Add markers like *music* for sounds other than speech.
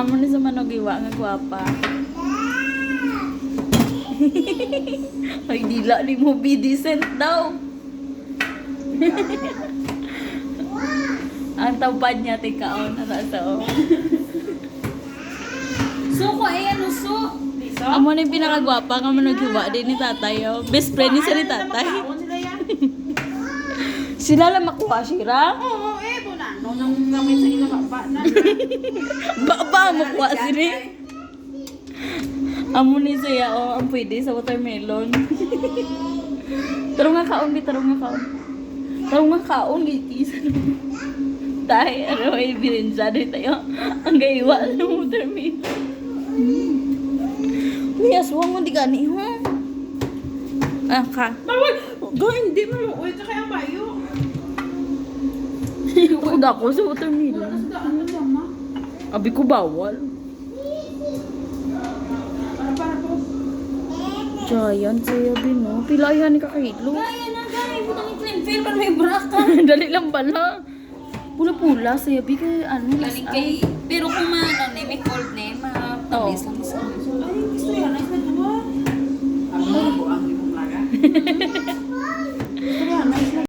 Amo ni sa manogiwa nga gwapa. *laughs* Ay, dila ni mo be decent daw. *laughs* Ang tampad niya, tika, oh, nasa oh. *laughs* Suko eh, ano su? Amo ni pinakagwapa nga manogiwa din ni tatay, oh. Best friend ni siya ni tatay. sila yan. Sila lang makuha sira. Oo, No, nang gamit sa ila ba na. *laughs* Baba, makuha sila. Amo ni siya, oh, ang pwede sa watermelon. *laughs* Tarong nga kaon, di tarong nga kaon. Tarong nga kaon, gitisa Tay, ano, ay birinsa din tayo. Ang gaiwa ng watermelon. Uy, aswang mo, di gani, ha? Ah, ka. Bawal! Go, hindi mo. Uy, kaya bayo. Tukod ako sa watermelon. Ano ba? Abi ko bawal. Giant, siya bino. Pila yan ni kakilo. Kaya na, kaya. Butang i-clean film para may braka. Dali lang pala. Pula-pula, saya bi kay ano, Galing kay, pero kung ma, ano, na, may cold na, ma-tabis lang sa Ay, gusto yan. Nice na naman. Ang mga buang limong laga.